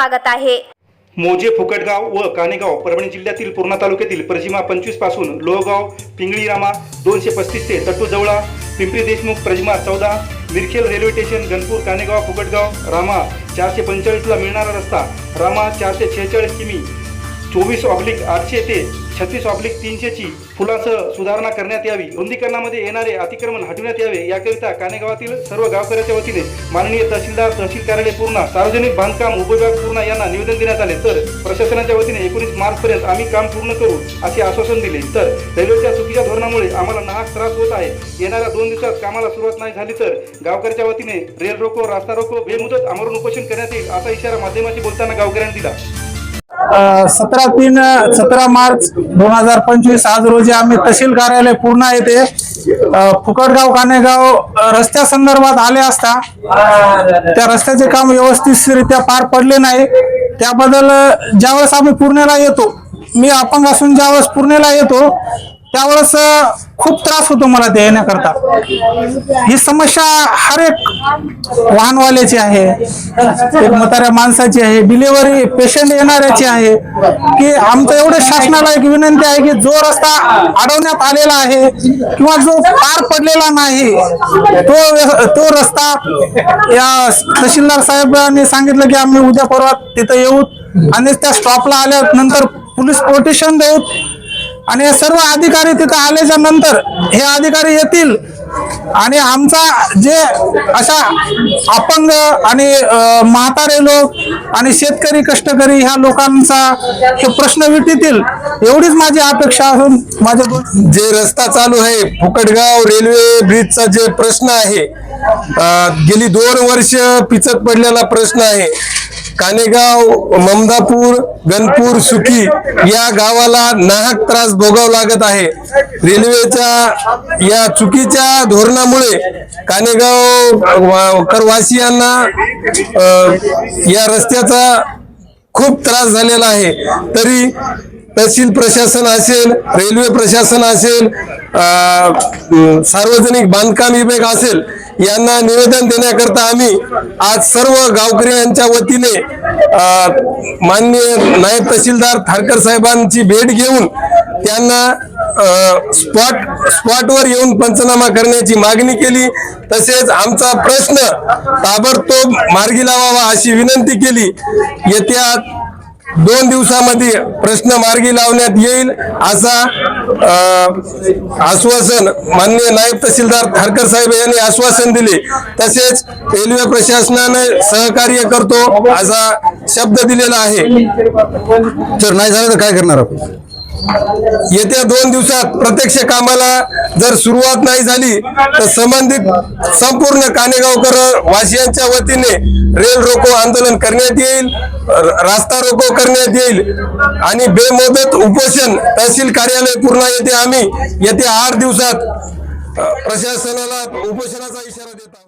स्वागत आहे. मोजे फुकटगाव व कानेगाव परभणी जिल्ह्यातील पूर्णा तालुक्यातील प्रजिमा पंचवीसपासून लोहगाव पिंगळी रामा दोनशे पस्तीस ते तटूजवळा पिंपरी देशमुख प्रजिमा चौदा मिरखेल रेल्वे स्टेशन गणपूर कानेगाव फुकटगाव रामा चारशे पंचेचाळीसला मिळणारा रस्ता रामा चारशे शेहेचाळीस किमी चोवीस ऑब्लिक आठशे ते छत्तीस ऑब्लिक तीनशेची फुलासह सुधारणा करण्यात यावी. रुंदीकरणामध्ये येणारे अतिक्रमण हटविण्यात यावे. याकरिता कानेगावातील सर्व गावकऱ्याच्या वतीने माननीय तहसीलदार तहसील कार्यालय पूर्णा सार्वजनिक बांधकाम उपविभाग पूर्णा यांना निवेदन देण्यात आले. तर प्रशासनाच्या वतीने एकोणीस मार्चपर्यंत आम्ही काम पूर्ण करू असे आश्वासन दिले. तर रेल्वेच्या चुकीच्या धोरणामुळे आम्हाला नाहक त्रास होत आहे. येणाऱ्या दोन दिवसात कामाला सुरुवात नाही झाली तर गावकऱ्याच्या वतीने रेल रोको रास्ता रोको बेमुदत आमरण उपोषण करण्यात येईल असा इशारा माध्यमाशी बोलताना गावकऱ्यांनी दिला. सतरा तीन सतरा मार्च दोन हजार पंचवीस आज रोजी आम्ही तहसील कार्यालय पूर्णा येथे फुकटगाव कानेगाव रस्त्या संदर्भात आले असता. त्या रस्त्याचे काम व्यवस्थितरित्या पार पडले नाही. त्याबद्दल ज्यावेळेस आम्ही पूर्णेला येतो मी अपंग असून ज्यावेळेस पूर्णेला येतो त्यावेळेस खूप त्रास होतो मला ते येण्याकरता. ही समस्या हर एक वाहनवाल्याची आहे एक म्हाताऱ्या माणसाची आहे डिलिव्हरी पेशंट येणाऱ्याची आहे. की आमचं एवढं शासनाला एक विनंती आहे की जो रस्ता अडवण्यात आलेला आहे किंवा जो पार पडलेला नाही तो तो रस्ता या तहसीलदार साहेबांनी सांगितलं की आम्ही उद्या परवा तिथं येऊ आणि त्या स्टॉपला आल्यानंतर पोलीस प्रोटेक्शन देऊ आणि हे सर्व अधिकारी तिथं आल्याच्यानंतर हे अधिकारी येतील. आणि आमचा जे अशा अपंग आणि म्हातारे लोक आणि शेतकरी कष्टकरी ह्या लोकांचा हे प्रश्न विटतील एवढीच माझी अपेक्षा असून माझ्या जे रस्ता चालू आहे फुकटगाव रेल्वे ब्रिजचा जे प्रश्न आहे गेली दोन वर्ष पिचक पडलेला प्रश्न आहे कानेगाव ममदापूर गणपूर सुखी या गावाला नाहक त्रास भोगावा लागत आहे. रेल्वेच्या या चुकीच्या धोरणामुळे कानेगाव वा- करवासियांना या रस्त्याचा खूप त्रास झालेला आहे. तरी तहसील प्रशासन असेल रेल्वे प्रशासन असेल सार्वजनिक बांधकाम विभाग असेल यांना निवेदन देण्याकरता आम्ही आज सर्व गावकऱ्यांच्या वतीने माननीय नायब तहसीलदार थारकर साहेबांची भेट घेऊन त्यांना स्पॉट स्पॉटवर येऊन पंचनामा करण्याची मागणी केली. तसेच आमचा प्रश्न ताबडतोब मार्गी लावावा अशी विनंती केली. येत्या दोन दिवसामध्ये प्रश्न मार्गी लावण्यात येईल असा आश्वासन माननीय नायब तहसीलदार थारकर साहेब यांनी आश्वासन दिले. तसेच रेल्वे प्रशासनाने सहकार्य करतो असा शब्द दिलेला आहे. जर नाही झालं तर काय करणार आपण? येत्या दोन दिवसात प्रत्यक्ष कामाला जर सुरुवात नाही झाली तर संबंधित संपूर्ण कानेगावकर वासियांच्या वतीने रेल रोको आंदोलन करण्यात येईल रास्ता रोको करण्यात येईल आणि बेमोदत उपोषण तहसील कार्यालय पूर्ण येथे आम्ही येत्या आठ दिवसात प्रशासनाला उपोषणाचा इशारा देत आहोत.